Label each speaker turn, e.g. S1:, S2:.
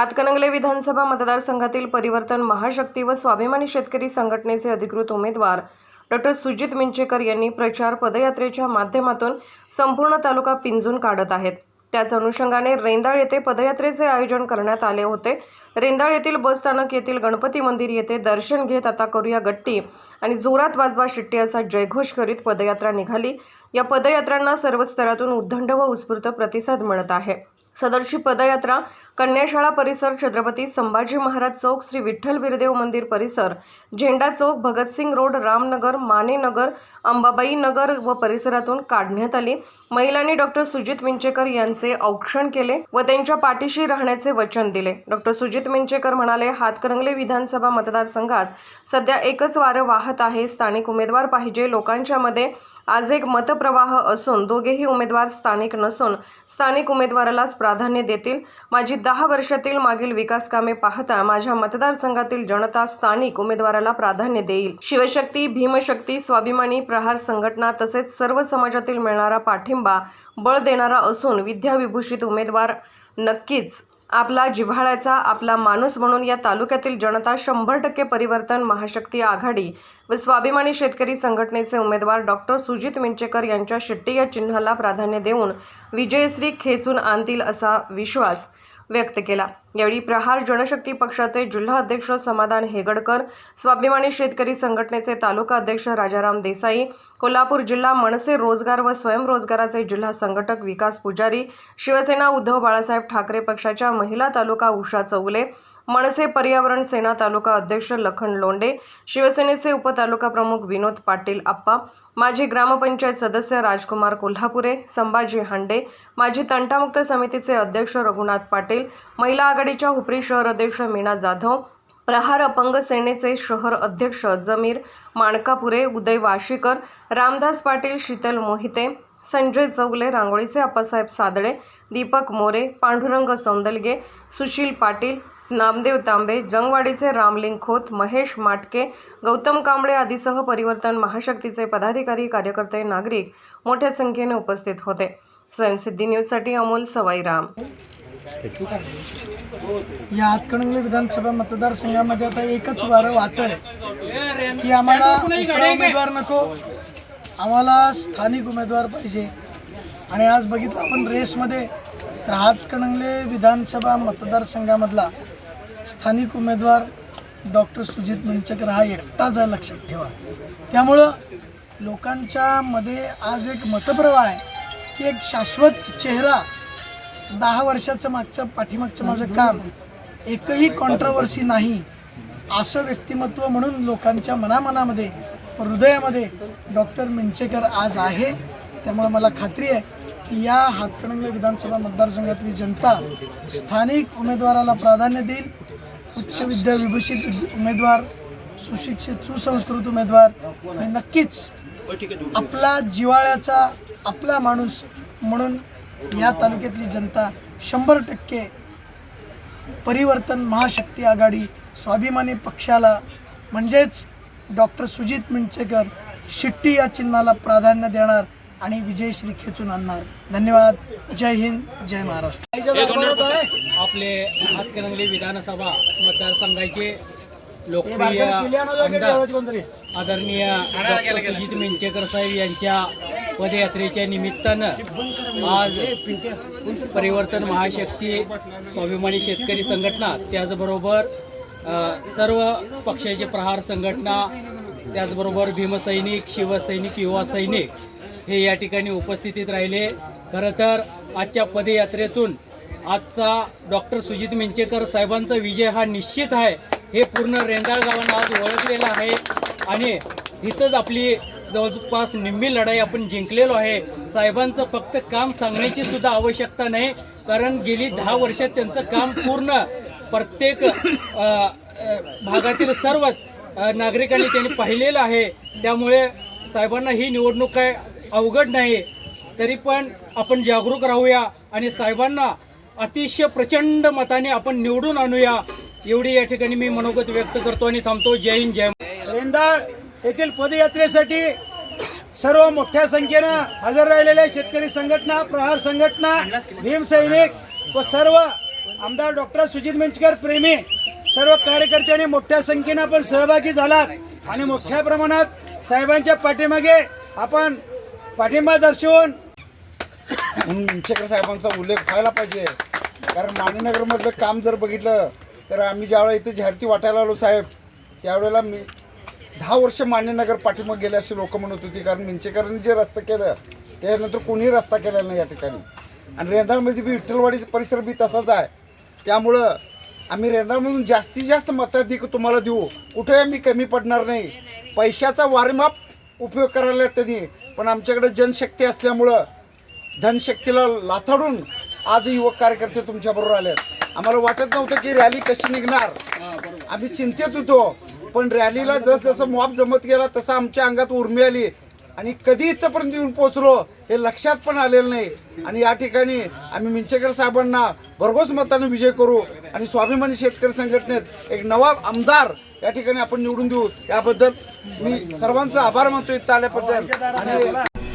S1: हातकणंगले विधानसभा मतदारसंघातील परिवर्तन महाशक्ती व स्वाभिमानी शेतकरी संघटनेचे अधिकृत उमेदवार डॉक्टर सुजित मिंचेकर यांनी प्रचार पदयात्रेच्या माध्यमातून संपूर्ण तालुका पिंजून काढत आहेत. त्याच अनुषंगाने रेंदाळ येथे पदयात्रेचे आयोजन करण्यात आले होते. रेंदाळ येथील बसस्थानक येथील गणपती मंदिर येथे दर्शन घेत आता करूया गट्टी आणि जोरात वाजवा शिट्टी असा जयघोष करीत पदयात्रा निघाली. या पदयात्रांना सर्व स्तरातून उद्दंड व उत्स्फूर्त प्रतिसाद मिळत आहे. सदरची पदयात्रा कन्याशाळा परिसर छत्रपती संभाजी महाराज चौक श्री विठ्ठल बिरदेव मंदिर परिसर झेंडा चौक भगतसिंग रोड रामनगर मानेनगर अंबाबाई नगर व परिसरातून काढण्यात आली. महिलांनी डॉक्टर सुजित विंचेकर यांचे औक्षण केले व त्यांच्या पाठीशी राहण्याचे वचन दिले. डॉक्टर सुजित विंचेकर म्हणाले हातकणंगले विधानसभा मतदारसंघात सध्या एकच वारं वाहत आहे. स्थानिक उमेदवार पाहिजे. लोकांच्या मध्ये आज एक मतप्रवाह असून दोघेही उमेदवार स्थानिक नसून स्थानिक उमेदवारालाच प्राधान्य देतील. माझी दहा वर्षातील मागील विकास कामे पाहता माझ्या मतदारसंघातील जनता स्थानिक उमेदवाराला प्राधान्य देईल. शिवशक्ती भीमशक्ती स्वाभिमानी प्रहार संघटना तसेच सर्व समाजातील मिळणारा पाठिंबा बळ देणारा असून विद्याविभूषित उमेदवार नक्कीच आपला जिव्हाळ्याचा आपला माणूस म्हणून या तालुक्यातील जनता शंभर टक्के परिवर्तन महाशक्ती आघाडी व स्वाभिमानी शेतकरी संघटनेचे उमेदवार डॉक्टर सुजित मिंचेकर यांच्या शिट्टी या चिन्हाला प्राधान्य देऊन विजयश्री खेचून आणतील असा विश्वास व्यक्त केला. यावेळी प्रहार जनशक्ती पक्षाचे जिल्हा अध्यक्ष समाधान हेगडकर स्वाभिमानी शेतकरी संघटनेचे तालुका अध्यक्ष राजाराम देसाई कोल्हापूर जिल्हा मनसे रोजगार व स्वयंरोजगाराचे जिल्हा संघटक विकास पुजारी शिवसेना उद्धव बाळासाहेब ठाकरे पक्षाच्या महिला तालुका उषा चौगले मनसे पर्यावरण सेना तालुका अध्यक्ष लखन लोंडे शिवसेनेचे उपतालुका प्रमुख विनोद पाटील आप्पा माजी ग्रामपंचायत सदस्य राजकुमार कोल्हापुरे संभाजी हांडे माजी तंटामुक्त समितीचे अध्यक्ष रघुनाथ पाटील महिला आघाडीच्या हुपरी शहर अध्यक्ष मीना जाधव प्रहार अपंग सेनेचे शहर अध्यक्ष जमीर माणकापुरे उदय वाशीकर रामदास पाटील शीतल मोहिते संजय चौगले रांगोळीचे आप्पासाहेब सादळे दीपक मोरे पांडुरंग सौंदलगे सुशील पाटील नामदेव तांबे जंगवाडीचे रामलिंग खोत महेश माटके गौतम कांबळे आदीसह परिवर्तन महाशक्तीचे पदाधिकारी कार्यकर्ते नागरिक मोठ्या संख्येने उपस्थित होते. स्वयंसिद्धी न्यूजसाठी अमोल सवाईराम.
S2: या हातकणंगले विधानसभा मतदारसंघामध्ये आता एकच वारं वाहत आहे की आम्हाला इकडे उमेदवार नको आम्हाला स्थानिक उमेदवार पाहिजे. आणि आज बघितलं आपण रेसमध्ये तर हातकणंगले विधानसभा मतदारसंघामधला स्थानिक उमेदवार डॉक्टर सुजित मंचकर हा एकटाच आहे लक्षात ठेवा. त्यामुळं लोकांच्या मध्ये आज एक मतप्रवाह आहे की एक शाश्वत चेहरा दहा वर्षाचं मागचं पाठीमागचं माझं काम एकही कॉन्ट्रोवर्सी नाही. असं व्यक्तिमत्व म्हणून लोकांच्या मनामनामध्ये हृदयामध्ये डॉक्टर मिंचेकर आज आहे. त्यामुळे मला खात्री आहे की या हातकणंगले विधानसभा मतदारसंघातली जनता स्थानिक उमेदवाराला प्राधान्य देईल. उच्च विद्या विभूषित उमेदवार सुशिक्षित सुसंस्कृत उमेदवार आणि नक्कीच आपला जिवाळ्याचा आपला माणूस म्हणून या तालुक्यातली जनता शंभर टक्के परिवर्तन महाशक्ती आघाडी स्वाभिमानी पक्षाला म्हणजेच डॉक्टर सुजित मिंचेकर शिट्टी या चिन्हाला प्राधान्य देणार आणि विजयश्री खेचून आणणार. धन्यवाद. जय हिंद जय महाराष्ट्र.
S3: आपले हातकणंगले विधानसभा मतदारसंघाचे लोकप्रिय आदरणीय डॉक्टर सुजित मिंचेकर साहेब यांच्या पदयात्रेच्या निमित्तानं आज परिवर्तन महाशक्ती स्वाभिमानी शेतकरी संघटना त्याचबरोबर सर्व पक्षाचे प्रहार संघटना त्याचबरोबर भीमसैनिक शिवसैनिक युवा सैनिक हे या ठिकाणी उपस्थितीत राहिले. खरं तर आजच्या पदयात्रेतून आजचा डॉक्टर सुजित मिंचेकर साहेबांचा विजय हा निश्चित आहे. हे पूर्ण रेंदाळ गावानं आज ओळखलेलं आहे. आणि इथंच आपली जवळपास निम्मी लढाई आपण जिंकलेलो आहे. साहेबांचं फक्त काम सांगण्याची सुद्धा आवश्यकता नाही कारण गेली दहा वर्षात त्यांचं काम पूर्ण. प्रत्येक भागातील सर्वच नागरिकांनी त्यांनी पाहिलेलं आहे. त्यामुळे साहेबांना ही निवडणूक काय अवघड नाही. तरी पण आपण जागरूक राहूया आणि साहेबांना अतिशय प्रचंड मताने आपण निवडून आणूया. एवढी या ठिकाणी मी मनोगत व्यक्त करतो आणि थांबतो. जय हिंद जय
S2: रेंदाळ येथील पदयात्रेसाठी सर्व मोठ्या संख्येनं हजर राहिलेल्या शेतकरी संघटना प्रहार संघटना भीम सैनिक व सर्व
S4: आमदार डॉक्टर सुजित मिंचकर प्रेमी सर्व कार्यकर्त्यांनी मोठ्या संख्येनं आपण सहभागी झालात. आणि मोठ्या प्रमाणात साहेबांच्या पाठीमागे आपण पाठिंबा दर्शवून
S5: म्हणून मिंचेकर साहेबांचा उल्लेख व्हायला पाहिजे. कारण माणीनगरमधलं काम जर बघितलं तर आम्ही ज्यावेळेला इथे जाहिराती वाटायला आलो साहेब त्यावेळेला मी दहा वर्ष मान्यनगर पाठीमाग गेले अशी लोक म्हणत होती कारण मिंचेकरांनी जे रस्ता केलं त्यानंतर कोणीही रस्ता केलेला नाही या ठिकाणी. आणि रेंदाळमध्ये बी विठ्ठलवाडी परिसर बी तसाच आहे. त्यामुळं आम्ही रेंदाळमधून जास्तीत जास्त मताधिक तुम्हाला देऊ. कुठेही आम्ही कमी पडणार नाही. पैशाचा वारेमाप उपयोग करायला त्यांनी पण आमच्याकडे जनशक्ती असल्यामुळं धनशक्तीला लाथाडून आज युवक कार्यकर्ते तुमच्याबरोबर आले आम्हाला वाटत नव्हतं की रॅली कशी निघणार. आम्ही चिंतेत होतो. पण रॅलीला जस जसं मॉब जमत गेला तसं आमच्या अंगात उर्मी आली. आणि कधी इथंपर्यंत येऊन पोहोचलो हे लक्षात पण आलेलं नाही. आणि या ठिकाणी आम्ही मिंचेकर साहेबांना भरघोस मताने विजय करू आणि स्वाभिमानी शेतकरी संघटनेत एक नवा आमदार या ठिकाणी आपण निवडून देऊ. याबद्दल मी सर्वांचा आभार मानतो इथं आल्याबद्दल. आणि